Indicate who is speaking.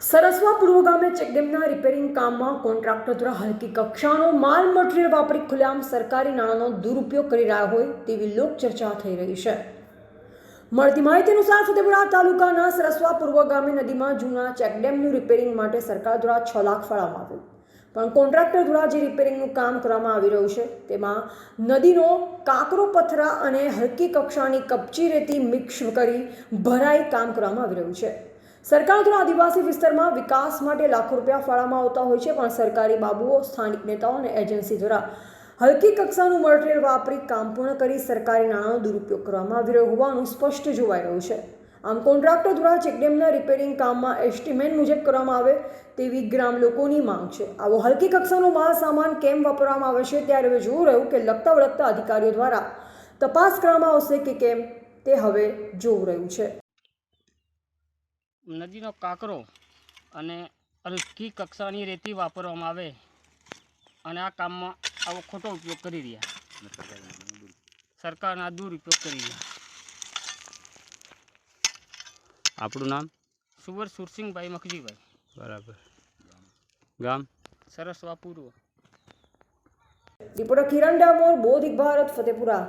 Speaker 1: સરસવા પૂર્વ ગામે ચેકડેમના રિપેરિંગ કામમાં કોન્ટ્રાક્ટર દ્વારા હલકી કક્ષાનો માલ મટીરિયલ વાપરી ખુલ્લામ સરકારી નાણાંનો દુરુપયોગ કરી રહ્યા હોય તેવી લોકચર્ચા થઈ રહી છે. મળતી માહિતી અનુસાર ફતેપુરા તાલુકાના સરસવા પૂર્વ ગામે નદીમાં જૂના ચેકડેમનું રિપેરિંગ માટે સરકાર દ્વારા છ લાખ ફાળવવામાં આવ્યું. પણ કોન્ટ્રાક્ટર દ્વારા જે રિપેરિંગનું કામ કરવામાં આવી રહ્યું છે, તેમાં નદીનો કાંકરો પથરા અને હલકી કક્ષાની કપચી રેતી મિક્સ કરી ભરાઈ કામ કરવામાં આવી રહ્યું છે. સરકાર દ્વારા આદિવાસી વિસ્તારમાં વિકાસ માટે લાખો રૂપિયા ફાળવામાં આવતા હોય છે, પણ સરકારી બાબુઓ, સ્થાનિક નેતાઓ અને એજન્સી દ્વારા હલકી કક્ષાનું મટીરિયલ વાપરી કામ પૂર્ણ કરી સરકારી નાણાંનો દુરુપયોગ કરવામાં આવી રહ્યો હોવાનું સ્પષ્ટ જોવાઈ રહ્યું છે. આમ કોન્ટ્રાક્ટર દ્વારા ચેકડેમના રિપેરિંગ કામમાં એસ્ટિમેટ મુજબ કરવામાં આવે તેવી ગ્રામ લોકોની માંગ છે. આવો હલકી કક્ષાનો માલ સામાન કેમ વાપરવામાં આવે છે ત્યારે હવે જોવું રહ્યું કે લગતા વળગતા અધિકારીઓ દ્વારા તપાસ કરવામાં આવશે કે કેમ તે હવે જોવું રહ્યું છે.
Speaker 2: નદીનો કાંકરો અને હલકી કક્ષાની રેતી વાપરવામાં આવે અને આ કામમાં આવો ખોટો ઉપયોગ કરી રહ્યા. સરકારના દુરુપયોગ કરી રહ્યા.
Speaker 3: આપણું નામ?
Speaker 2: સુવર સુરસિંહભાઈ મખજીભાઈ.
Speaker 3: બરાબર. ગામ?
Speaker 2: સરસવા પૂર્વ
Speaker 1: રિપોર્ટર કિરણ ડામોર બોધિક ભારત ફતેપુરા